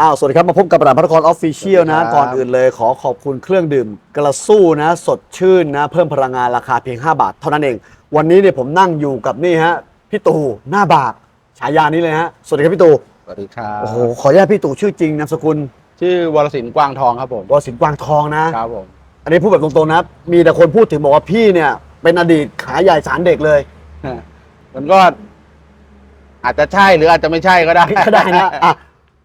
อ้าว สวัสดีครับ มาพบกับประดานพระนครออฟฟิเชียลนะครับ ก่อนอื่นเลยขอขอบคุณเครื่องดื่มกระสู้นะ สดชื่นนะ เพิ่มพลังงานราคาเพียง 5 บาท เท่านั้นเอง วันนี้เนี่ยผมนั่งอยู่กับนี่ฮะ พี่ตู่หน้าบาก ฉายานี้เลยฮะ สวัสดีครับพี่ตู่ สวัสดีครับโอ้โห ขออนุญาตพี่ตู่ชื่อจริงนามสกุลชื่อวรศิลป์กวางทองครับผมวสินทร์กวางทองนะ ครับผมอันนี้พูดแบบตรงๆนะ มีแต่คนพูดถึงบอกว่าพี่เนี่ยเป็นอดีตขายใหญ่สารเด็กเลย มันก็ อาจจะใช่หรืออาจจะไม่ใช่ก็ได้ ก็ได้นะอะ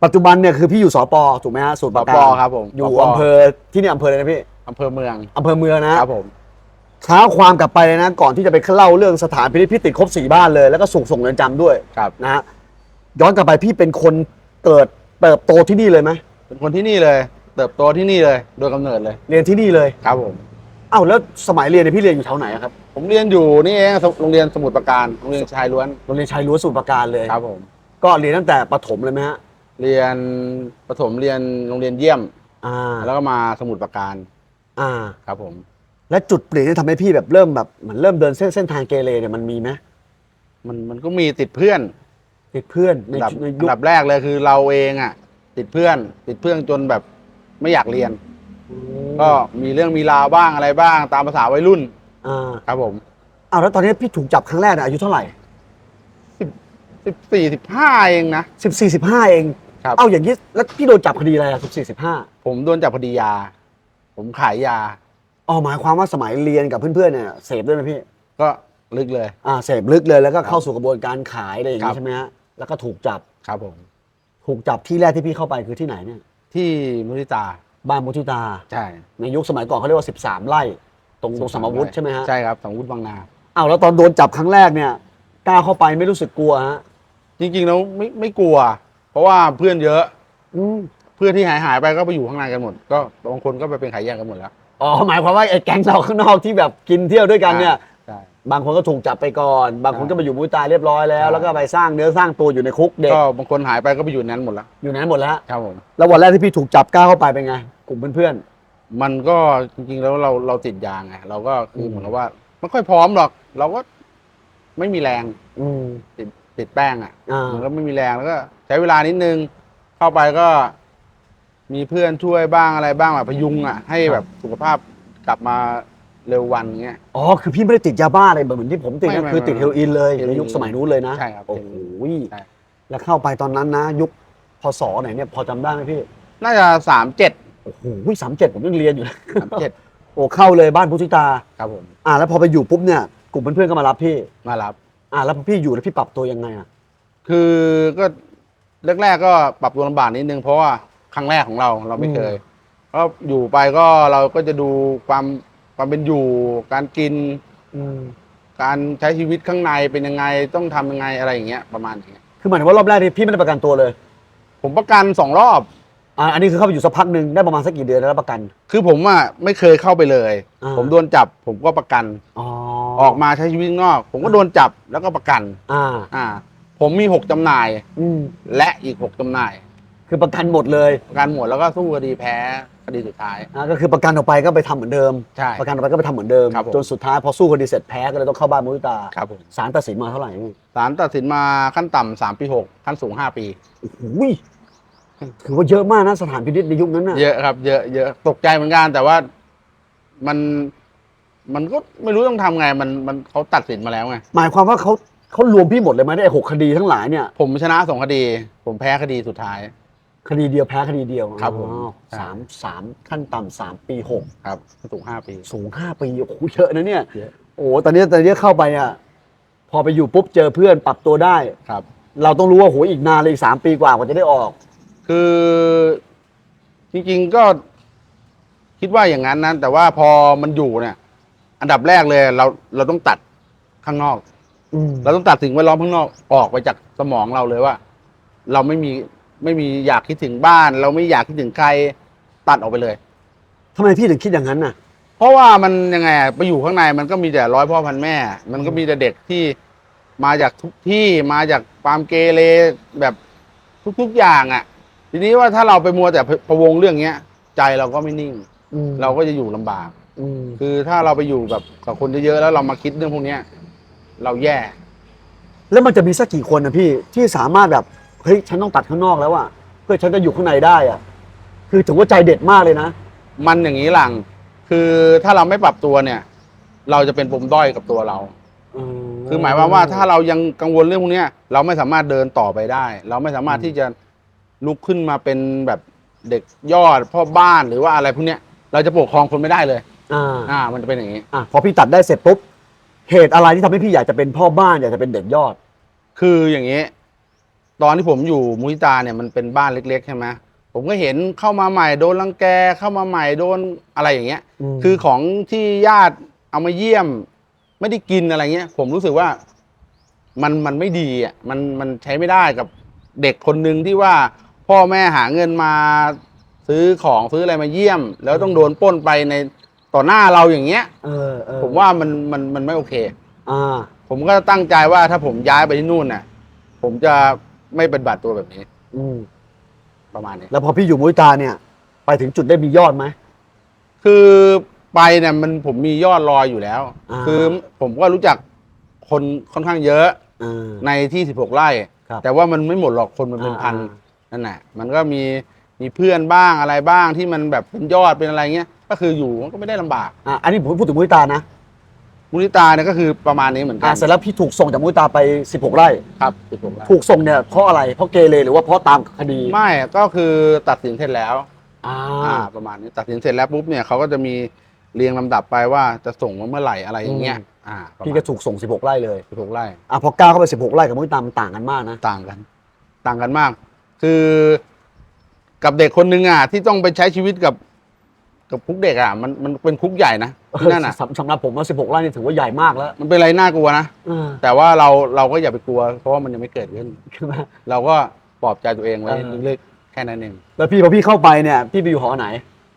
ปัจจุบันเนี่ยคือพี่อยู่สปถูกไหมฮะสูตรปราการสปครับผมอยู่สปอำเภอที่นี่อำเภออะไรนะพี่อำเภอเมืองอำเภอเมืองนะครับผมเท้าความกลับไปเลยนะ ก่อนที่จะไปเล่าเรื่องสถานพินิจพี่ติดครบสี่บ้านเลย แล้วก็ส่งส่งเรือนจำด้วยครับนะฮะย้อนกลับไปพี่เป็นคนเกิดเติบโตที่นี่เลยไหมเป็นคนที่นี่เลย เติบโตที่นี่เลย โดยกำเนิดเลย เรียนที่นี่เลยครับผมเอ้าแล้วสมัยเรียนเนี่ยพี่เรียนอยู่แถวไหนอะครับ ผมเรียนอยู่นี่เองโรงเรียนสมุทรปราการโรงเรียนชายล้วนโรงเรียนชายล้วนสมุทรปราการเลยครับผมก็เรียนตั้งแต่ประถมเลยไหมฮะ เรียนประถมเรียนโรงเรียนเยี่ยม อ่าแล้วก็มาสมุทรปราการอ่า ครับผม และจุดเปลี่ยนที่ทำให้พี่แบบเริ่มแบบเหมือนเริ่มเดินเส้นเส้นทางเกเรเนี่ยมันมีไหมมันมันก็มีติดเพื่อนติดเพื่อนในอันดับในอัยุนคดับแรกเลยคือเราเองอะ ติดเพื่อน ติดเพื่อนจนแบบไม่อยากเรียน ก็มีเรื่องมีราวบ้างอะไรบ้าง ตามภาษาวัยรุ่นอ่าครับผมอ้าวแล้วตอนนี้พี่ถูกจับครั้งแรกเนี่ยอายุเท่าไหร่สิบสี่สิบห้าเองนะ สิบสี่สิบห้าเอง ครับ เอ้าอย่างนี้แล้วพี่โดนจับคดีอะไรอะสิบสี่สิบห้าผมโดนจับคดียา ผมขายยา อ๋อหมายความว่าสมัยเรียนกับเพื่อนๆเนี่ยเสพด้วยไหมพี่ ก็ลึกเลย อ่าเสพลึกเลยแล้วก็เข้าสู่กระบวนการขายอะไรอย่างครันี้บ ใช่ไหมฮะแล้วก็ถูกจับครับผม ถูกจับที่แรกที่พี่เข้าไปคือที่ไหนเนี่ยที่มุทิตาบ้านมุทิตา ใช่ในยุคสมัยก่อนเขาเรียกว่า 13 ไร่ ตรงตรงสมวุฒิใช่ไหมฮะใช่ครับสมวุฒิบางนา อ้าวแล้วตอนโดนจับครั้งแรกเนี่ยกล้าเข้าไปไม่รู้สึกกลัวฮะจริงๆแล้วไม่ไม่กลัว เพราะว่าเพื่อนเยอะ อืมเพื่อนที่หายหายไปก็ไปอยู่ข้างในกันหมด ก็บางคนก็ไปเป็นขายยากันหมดแล้ว อ๋อหมายความว่าไอ้แก๊งเราข้างนอกที่แบบกินเที่ยวด้วยกันเนี่ย ใช่ บางคนก็ถูกจับไปก่อน บางคนใช่ก็ไปอยู่มุทิตาเรียบร้อยแล้ว ใช่ แล้วก็ไปสร้างเนื้อสร้างตัวอยู่ในคุกเด็กก็บางคนหายไปก็ไปอยู่ในนั้นหมดแล้วอยู่ในนั้นหมดแล้ว ครับผม แล้ววันแรกที่พี่ถูกจับกล้าเข้าไปเป็นไง กลุ่มเพื่อน มันก็จริงๆแล้วเราเราติดยาไงเราก็คือมเหมือนกับว่าไม่ค่อยพร้อมหรอก เราก็ไม่มีแรงๆอืมติด ติดแป้งอะอ่ามันก็ไม่มีแรงแล้วก็ ใช้เวลานิดนึง เข้าไปก็ มีเพื่อนช่วยบ้างอะไรบ้างแบบพยุงอะ ให้แบบสุขภาพกลับมาเร็ววันเงี้ย อ๋อ คือพี่ไม่ได้ติดยาบ้าอะไรเหมือนที่ผมติดไม่นะไม่คือติดไม่เฮโรอีนเลยเฮโรอีนในยุคสมัยนู้นเลยนะใช่ครับโอ้โหใช่ แล้วเข้าไปตอนนั้นนะ ยุคพศไหนเนี่ยพอจำได้ไหมพี่น่าจะสามเจ็ดโอ้โหสามเจ็ดผมยังเรียนอยู่เลยสามเจ็ดโอ้เข้าเลยบ้านพุทธิตา ครับผม อ่าแล้วพอไปอยู่ปุ๊บเนี่ยกลุ่มเพื่อนๆก็มารับพี่ มารับ อ่าแล้วพอพี่อยู่แล้วพี่ปรับตัวยังไงอะ คือก็แรกๆก็ปรับตัวลำบากนิดนึงเพราะว่าครั้งแรกของเราเราไม่เคยก็อยู่ไปก็เราก็จะดูความความเป็นอยู่ การกิน อืมการใช้ชีวิตข้างในเป็นยังไงต้องทำยังไงอะไรอย่างเงี้ยประมาณนี้คือหมายถึงว่ารอบแรกนี่พี่ไม่ได้ประกันตัวเลย ผมประกันสองรอบ อ่าอันนี้คือเข้าไปอยู่สักพักหนึ่งได้ประมาณสักกี่เดือนแล้วประกัน คือผมอะไม่เคยเข้าไปเลย อ่า ผมโดนจับผมก็ประกัน อ๋อออกมาใช้ชีวิตข้างนอก ผมก็โดนจับแล้วก็ประกัน อ่า อ่า ผมมีหกจำหน่ายอืมและอีกหกจำหน่าย คือประกันหมดเลยประกันหมดแล้วก็สู้คดีแพ้คดีสุดท้าย อ่าก็คือประกันออกไปก็ไปทำเหมือนเดิม ใช่ ประกันออกไปก็ไปทำเหมือนเดิม ครับผม จนสุดท้ายพอสู้คดีเสร็จแพ้ก็เลยต้องเข้าบ้านมุทิตาครับผมศาลตัดสินมาเท่าไหร่พี่ศาลตัดสินมาขั้นต่ำสามปีหกขั้นสูงห้าปี โอ้โห ถือว่าเยอะมากนะสถานพินิจในยุคนั้นน่ะเยอะครับ เยอะเยอะตกใจเหมือนกันแต่ว่ามันมันก็ไม่รู้ต้องทำไง มันมันเขาตัดสินมาแล้วไงหมายความว่าเขาเขารวมพี่หมดเลยไหมได้ไอ้หกคดีทั้งหลายเนี่ย ผมชนะสองคดี ผมแพ้คดีสุดท้าย คดีเดียวแพ้คดีเดียวครับผมอ๋อใช่สามสามขั้นต่ำสามปีหกครับ สูงห้าปี สูงห้าปีโอ้โหเยอะนะเนี่ยเยอะโอ้โหตอนนี้ตอนนี้เข้าไปอะพอไปอยู่ปุ๊บเจอเพื่อนปรับตัวได้ครับ เราต้องรู้ว่าโหอีกนานเลยอีกสามปีกว่ากว่าจะได้ออก คือจริงๆก็คิดว่าอย่างนั้นนะแต่ว่าพอมันอยู่เนี่ย อันดับแรกเลยเราเราต้องตัดข้างนอก อืม เราต้องตัดสิ่งแวดล้อมข้างนอกออกไปจากสมองเราเลยว่า เราไม่มีไม่มีอยากคิดถึงบ้าน เราไม่อยากคิดถึงใครตัดออกไปเลย ทำไมพี่ถึงคิดอย่างนั้นน่ะ เพราะว่ามันยังไงอะไปอยู่ข้างในมันก็มีแต่ร้อยพ่อพันแม่ มันก็มีแต่เด็กที่มาจากทุกที่มาจากความเกเรแบบทุกๆอย่างอะ ทีนี้ว่าถ้าเราไปมัวแต่พะวงเรื่องเนี้ย ใจเราก็ไม่นิ่ง อืมเราก็จะอยู่ลำบาก อืมคือถ้าเราไปอยู่กับกับคนเยอะๆแล้วเรามาคิดเรื่องพวกเนี้ย เราแย่ แล้วมันจะมีสักกี่คนนะพี่ที่สามารถแบบเฮ้ยฉันต้องตัดข้างนอกแล้วอะเพื่อพื่อฉันจะอยู่ข้างในได้อะคือถือว่าใจเด็ดมากเลยนะมันอย่างนี้หลัง คือถ้าเราไม่ปรับตัวเนี่ย เราจะเป็นปมด้อยกับตัวเรา คือหมายความว่าถ้าเรายังกังวลเรื่องพวกเนี้ยเราไม่สามารถเดินต่อไปได้ เราไม่สามารถที่จะ ลุกขึ้นมาเป็นแบบเด็กยอดพ่อบ้านหรือว่าอะไรพวกเนี้ย เราจะปกครองคนไม่ได้เลยอ่าอ่ามันจะเป็นอย่างนี้ อะพอพี่ตัดได้เสร็จปุ๊บเหตุอะไรที่ทำให้พี่อยากจะเป็นพ่อบ้านอยากจะเป็นเด็กยอด คืออย่างนี้ ตอนที่ผมอยู่มุทิตาเนี่ยมันเป็นบ้านเล็ก ๆ ใช่ไหมผมก็เห็นเข้ามาใหม่โดนรังแกเข้ามาใหม่โดนอะไรอย่างเงี้ย อืม คือของที่ญาติเอามาเยี่ยม ไม่ได้กินอะไรเงี้ย ผมรู้สึกว่ามันมันไม่ดีอะมันมันใช้ไม่ได้กับเด็กคนหนึ่งที่ว่า พ่อแม่หาเงินมาซื้อของซื้ออะไรมาเยี่ยม แล้วต้องโดนปล้นไปในต่อหน้าเราอย่างเงี้ย เออเออผมว่ามันมันมันไม่โอเค อ่า ผมก็ตั้งใจว่าถ้าผมย้ายไปที่นู่นน่ะ ผมจะไม่เป็นบัตรตัวแบบนี้ อืมประมาณนี้ แล้วพอพี่อยู่มุ้ยตาเนี่ย ไปถึงจุดได้มียอดไหม คือไปเนี่ยมันผมมียอดรอยอยู่แล้ว อ่า คือผมก็รู้จักคนค่อนข้างเยอะอ่า ในที่ 16 ไร่ ครับแต่ว่ามันไม่หมดหรอกคนมันเป็นอ่าพัน อ่า นั่นแหละมันก็มีมีเพื่อนบ้างอะไรบ้างที่มันแบบเป็นยอดเป็นอะไรเงี้ย ก็คืออยู่มันก็ไม่ได้ลำบากอ่าอันนี้ผมพูดถึงมุ้ยตานะมุนิตาเนี่ยก็คือประมาณนี้เหมือนกัอ่านเสร็จแล้วพี่ถูกส่งจากมุ้ยตาไป 16 ไร่ ครับ16ไร่ถูกส่งเนี่ยเพราะอะไรเพราะเกเรหรือว่าเพราะตามคดีไม่ก็คือตัดสินเสร็จแล้ว อ่าอ่าประมาณนี้ตัดสินเสร็จแล้วปุ๊บเนี่ยเขาก็จะมีเรียงลำดับไปว่าจะส่งมาเมื่อไหร่อะไรอย่างเงี้ยอ่าพี่ก็ถูกส่ง 16 ไร่เลยสิบหกไร่อะพอก้าวเข้าไป 16 ไร่กับมุ้ยตามันต่างกันมากนะ ต่างกัน ต่างกันมาก คือกับเด็กคนหนึ่งอะที่ต้องไปใช้ชีวิตกับ กับคุกเด็กอะมันมันเป็นคุกใหญ่นะที่นั่นอะสำสำหรับผมว่า16ไร่นี่ถือว่าใหญ่มากแล้วมันเป็นอะไรน่ากลัวนะอ่า แต่ว่าเราเราก็อย่าไปกลัว เพราะว่ามันยังไม่เกิดขึ้น ใช่ไหม เราก็ปลอบใจตัวเองไว้เออ ลึกๆแค่นั้นเองแล้วพี่พอพี่เข้าไปเนี่ย พี่ไปอยู่หอไหน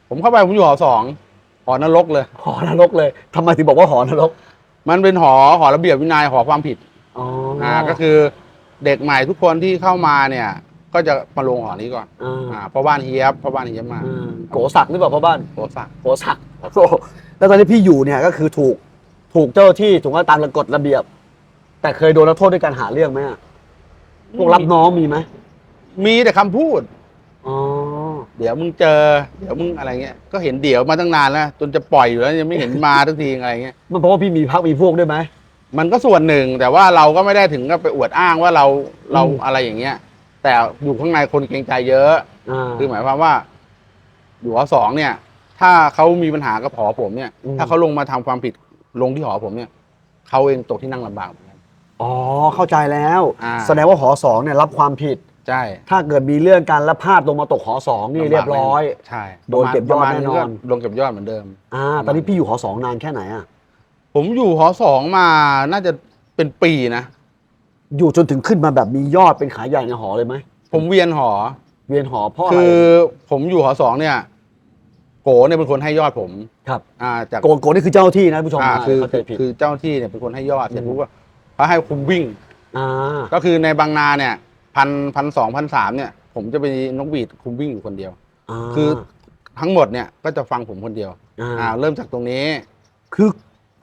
ผมเข้าไปผมอยู่หอสองหอนรกเลย หอนรกเลยทำไมถึงบอกว่าหอนรกมันเป็นหอหอระเบียบวินัยหอความผิดอ๋ออ่าก็คือเด็กใหม่ทุกคนที่เข้ามาเนี่ย ก็จะมาลงหอนี้ก่อนอ่าอ่าเพราะบ้านเฮียบเพราะบ้านเฮียบมาอ่าโกศักดิ์หรือเปล่าพ่อบ้าน โอสัก โกศักดิ์โอ้โหแล้วตอนที่พี่อยู่เนี่ยก็คือถูกถูกเจ้าที่ถูกว่าตามระกฎระเบียบ แต่เคยโดนรับโทษด้วยการหาเรื่องไหมอะพวกรับน้องมีไหมมีแต่คำพูด อ๋อ เดี๋ยวมึงเจอ เดี๋ยวมึงอะไรเงี้ย ก็เห็นเดี๋ยวมาตั้งนานแล้วจนจะปล่อยอยู่แล้วยังไม่เห็นมาทักทีอะไรเงี้ย มันเพราะว่าพี่มีพักมีพวกด้วยไหม มันก็ส่วนหนึ่งแต่ว่าเราก็ไม่ได้ถึงกับไปอวดอ้างว่าเราเราอืม อะไรอย่างเงี้ย แต่อยู่ข้างในคนเกรงใจเยอะ อ่า คือหมายความว่า อยู่หอสองเนี่ย ถ้าเขามีปัญหากับหอผมเนี่ย อืม ถ้าเขาลงมาทำความผิดลงที่หอผมเนี่ยเขาเองตกที่นั่งลำบากเหมือนกัน อ๋อเข้าใจแล้ว อ่า แสดงว่าหอสองเนี่ยรับความผิด ใช่ถ้าเกิดมีเรื่องการละพลาดลงมาตกหอสองนี่เรียบร้อย ใช่โดนเก็บยอดประมาณแน่นอน ก็โดนเก็บยอดเหมือนเดิม อ่าตอนนี้พี่อยู่หอสองนานแค่ไหนอะผมอยู่หอสองมาน่าจะเป็นปีนะ อยู่จนถึงขึ้นมาแบบมียอดเป็นขายใหญ่ในหอเลยไหมผมเวียนหอ เวียนหอเพราะอะไรคือผมอยู่หอสองเนี่ย โกเนี่ยเป็นคนให้ยอดผมครับ อ่าจากโกนโกนนี่คือเจ้าหน้าที่นะผู้ชมอ่านะคือเข้าใจผิดคือเจ้าหน้าที่เนี่ยเป็นคนให้ยอดเสร็จอืมปุ๊บก็เขาให้คุมวิ่งอ่าก็คือในบางนาเนี่ยพันพันสองพันสามเนี่ย ผมจะเป็นนกบีดคุมวิ่งอยู่คนเดียวคือทั้งหมดเนี่ยก็จะฟังผมคนเดียวอ่าอ่าเริ่มจากตรงนี้ คือ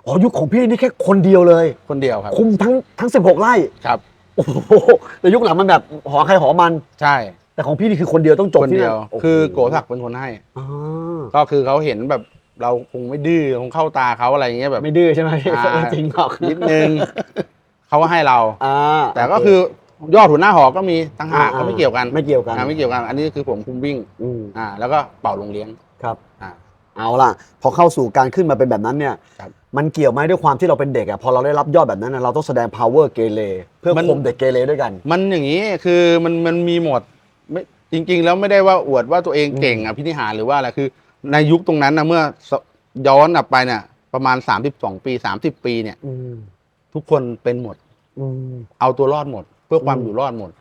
หอยุคของพี่นี่แค่คนเดียวเลย คนเดียวครับคุมทั้งทั้งสิบหกไร่ครับโอ้โหแต่ยุคหลังมันแบบหอใครหอมัน ใช่ แต่ของพี่นี่คือคนเดียวต้องจบคนที่เดีนั่ยนวโอ้โหคือโกศักดิ์เป็นคนให้ อ่าก็คือเขาเห็นแบบเราคงไม่ดื้อคงเข้าตาเขาอะไรอย่างเงี้ยแบบ ไม่ดื้อใช่ไหมอ่า จริงหรอกนิดนึงเขาก็ให้เรา อ่าแต่ก็คือยอดหัวหน้าหอก็มีต่างหากก็ไม่เกี่ยวกันไม่เกี่ยวกันอ่าไม่เกี่ยวกัน อันนี้คือผมคุมวิ่งอืมอ่าแล้วก็เป่าลงเลี้ยง ครับอ่า เอาล่ะ พอเข้าสู่การขึ้นมาเป็นแบบนั้นเนี่ยครับมันเกี่ยวไหมด้วยความที่เราเป็นเด็กอะพอเราได้รับยอดแบบนั้นน่ะเราต้องแสดง power เกเรเพื่อมัน ข่มเด็กเกเรด้วยกัน มันอย่างนี้คือมันมันมีหมดไม่จริง ๆ แล้วไม่ได้ว่าอวดว่าตัวเองเก่งอภินิหารหรือว่าอะไรคือ ในยุคตรงนั้นนะเมื่อสย้อนกลับไปเนี่ยประมาณ 32 ปี 30 ปีเนี่ย อืมทุกคนเป็นหมด อืม เอาตัวรอดหมด เพื่อความอืม อยู่รอดหมด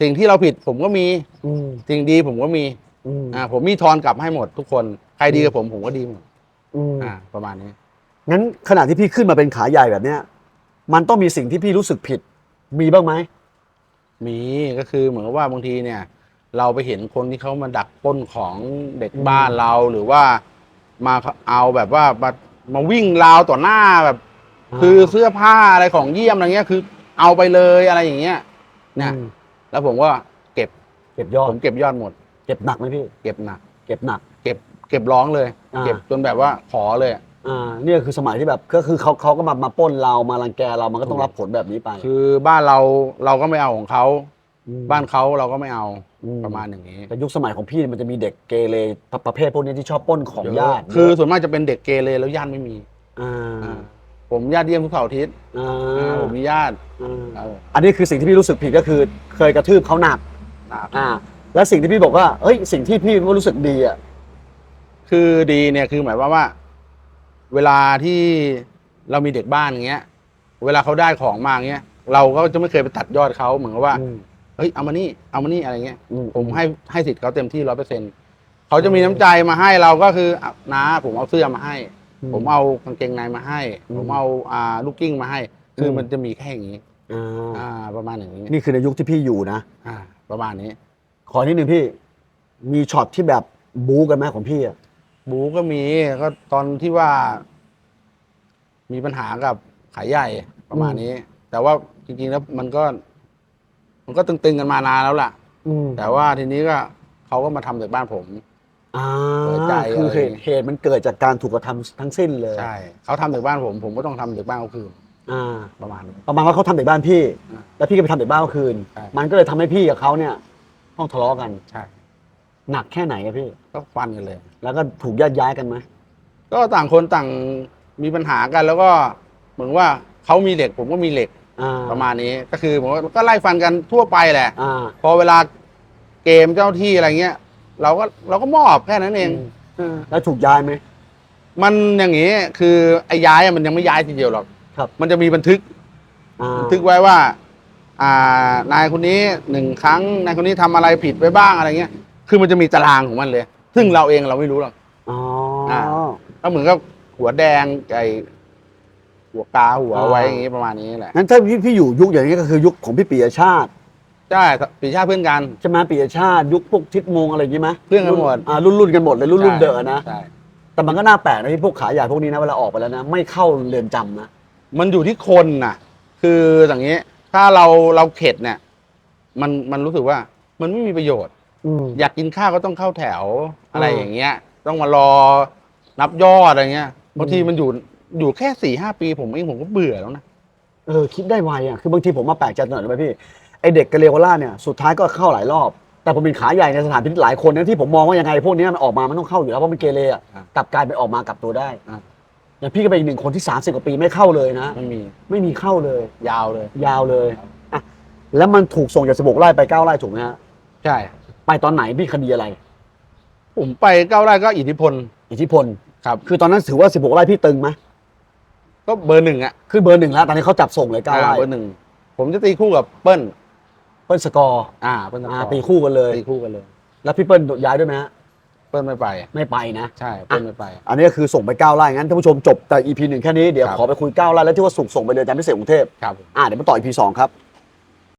สิ่งที่เราผิดผมก็มี อืม สิ่งดีผมก็มี อืมอ่าผมมีทอนกลับให้หมดทุกคน ใครดีกับผมผมก็ดีหมดอืมอ่าประมาณนี้ งั้นขณะที่พี่ขึ้นมาเป็นขาใหญ่แบบเนี้ย มันต้องมีสิ่งที่พี่รู้สึกผิด มีบ้างไหมมีก็คือเหมือนกับว่าบางทีเนี่ย เราไปเห็นคนที่เขามาดักปล้นของเด็กอืมบ้านเราหรือว่ามาเอาแบบว่ามามาวิ่งราวต่อหน้าแบบ คือเสื้อผ้าอะไรของเยี่ยมอะไรเงี้ยคือ เอาไปเลยอะไรอย่างเงี้ยเนี่ยอืมแล้วผมก็เก็บเก็บยอด ผมเก็บยอดหมด เก็บหนักไหมพี่ เก็บหนัก เก็บหนัก เก็บเก็บร้องเลย อ่า เก็บจนแบบว่าขอเลยอะอ่าเนี่ยคือสมัยที่แบบก็คือเขาเขาก็มามาปล้นเรามารังแกเรามันก็ต้องรับผลแบบนี้ไปคือบ้านเราเราก็ไม่เอาของเขามบ้านเขาเราก็ไม่เอาอืมประมาณอย่างนี้แต่ยุคสมัยของพี่มันจะมีเด็กเกเรประเภทพวกนี้ที่ชอบปล้นของญาติคือส่วนมากจะเป็นเด็กเกเรแล้วญาติไม่มีอ่าอ่าผมญาติเยี่ยมทุกเสาร์อาทิตย์อ่าอ่าผมมีญาติอ่าเอออันนี้คือสิ่งที่พี่รู้สึกผิดก็คือ เคยกระทืบเขาหนักนะครับอ่า และสิ่งที่พี่บอกว่าเอ้ยสิ่งที่พี่รู้สึกดีอะคือดีเนี่ยคือหมายความว่า เวลาที่เรามีเด็กบ้านอย่างเงี้ย เวลาเขาได้ของมาอย่างเงี้ย เราก็จะไม่เคยไปตัดยอดเขาเหมือนกับว่าอืมเฮ้ยเอามานี่เอามานี่อะไรเงี้ยอืมผมให้ให้สิทธิ์เขาเต็มที่ร้อยเปอร์เซ็นต์เขาจะมีน้ำใจมาให้เราก็คืออะนะผมเอาเสื้อมาให้ ผมเอากางเกงในมาให้อืมผมเอาอ่าลูกกิ้งมาให้ คืออมมันจะมีแค่อย่างนี้อ่าอ่าประมาณอย่างนี้ นี่คือในยุคที่พี่อยู่นะอ่า ประมาณนี้ ขอนิดนึงพี่ มีช็อตที่แบบบู๊กันไหมของพี่อะบูก็มีก็ตอนที่ว่า มีปัญหากับขายใหญ่ประมาณนี้ แต่ว่าจริงๆแล้วมันก็ มันก็ตึงๆกันมานานแล้วล่ะ อืมแต่ว่าทีนี้ก็เขาก็มาทำจากบ้านผม อ่าเปิดใจคือเหอะไรตุเหตุมันเกิดจากการถูกกระทำทั้งสิ้นเลย ใช่เขาทำจากบ้านผม ผมก็ต้องทำจากบ้านเขาคืนอ่า ประมาณนี้ ประมาณว่าเขาทำเด็กบ้านพี่ อ่าแล้วพี่ก็ไปทำเด็กบ้านเขาคืน ใช่ มันก็เลยทำให้พี่กับเขาเนี่ย ต้องทะเลาะกัน ใช่หนักแค่ไหนอะพี่ ก็ฟันกันเลย แล้วก็ถูกแยกย้ายกันไหมก็ต่างคนต่างมีปัญหากัน แล้วก็เหมือนว่าเขามีเหล็ก ผมก็มีเหล็กอ่าประมาณนี้ ก็คือผมก็ไล่ฟันกันทั่วไปแหละ อ่า พอเวลาเกมเจ้าที่อะไรเงี้ย เราก็เราก็มอบแค่นั้นเองเออแล้วถูกย้ายไหม มันอย่างงี้คือไอ้ย้ายอะมันยังไม่ย้ายทีเดียวหรอกครับ มันจะมีบันทึกอ่าบันทึกไว้ว่าอ่า นายคนนี้หนึ่งครั้งนายคนนี้ทำอะไรผิดไปบ้างอะไรเงี้ย คือมันจะมีตารางของมันเลย ซึ่งเราเองเราไม่รู้หรอกอ๋ออ่าก็เหมือนกับหัวแดงไอ้หัวกาหัวไว้อย่างงี้ประมาณนี้แหละงั้นถ้าพี่พี่อยู่ยุคอย่างนี้ก็คือยุคของพี่ปิยชาติใช่ปีชาติเพื่อนกันใช่ไหมปิยชาติยุคพวกทิศมงอะไรอย่างงี้ไหมเพื่อนกันหมดอ่ารุ่นรุ่นกันหมดเลยรุ่นรุ่นใช่เดอะนะใช่แต่มันก็น่าแปลกนะที่พวกขายใหญ่พวกนี้นะเวลาออกไปแล้วนะ ไม่เข้าเรือนจำนะมันอยู่ที่คนน่ะคืออย่างนี้ ถ้าเราเราเข็ดเนี่ย มันมันรู้สึกว่า มันไม่มีประโยชน์ อืม อยากกินข้าวก็ต้องเข้าแถวอะไรอ่าอย่างเงี้ย ต้องมารอนับยอดอะไรเงี้ยบางทีอืม มันอยู่อยู่แค่สี่ห้าปีผมเองผมก็เบื่อแล้วนะ เออคิดได้ไวอะคือบางทีผมมาแปลกใจหน่อยรู้ไหมพี่ไอเด็กกะเรียวล่าเนี่ยสุดท้ายก็เข้าหลายรอบ แต่ผมเป็นขาใหญ่ในสถานพินิจหลายคนนะที่ผมมองว่ายังไงพวกเนี้ยมันออกมามันต้องเข้าอยู่แล้วเพราะมันเกเรอะอะกลับกลายไปออกมากลับตัวได้ อะ อย่างพี่ก็เป็นอีกหนึ่งคนที่ 30 กว่าปีไม่เข้าเลยนะ ไม่มีไม่มีเข้าเลย ยาวเลย ยาวเลยอะแล้วมันถูกส่งจากสิบกไร่ไปเก้าไร่ถูกไหมฮะใช่ ไปตอนไหนพี่คดีอะไร ผมไปเก้าไร่ก็อิทธิพลอิทธิพล ครับ คือตอนนั้นถือว่าสิบกไร่พี่ตึงไหมก็เบอร์หนึ่งอะขึ้นเบอร์หนึ่งแล้วตอนนี้เขาจับส่งเลยเก้าอ่าไร่เบอร์หนึ่งผมจะตีคู่กับเปิ้ลเปิ้ลสกอร์ อ่าเปิ้ลอ่าต่อตีคู่กันเลย ตีคู่กันเลย แล้วพี่เปิ้ลย้ายด้วยไหมฮะเปิ้ลไม่ไป ไม่ไปนะ ใช่เปิ้ลไม่ไป อันนี้ก็คือส่งไปเก้าไร่งั้นท่านผู้ชมจบแต่ EP หนึ่งแค่นี้เดี๋ยวครับ ขอไปคุยเก้าไร่แล้วที่ว่าสุกส่งไปเรือนจำพิเศษกรุงเทพครับผมอ่าเดี๋ยวมาต่อ EP สองครับ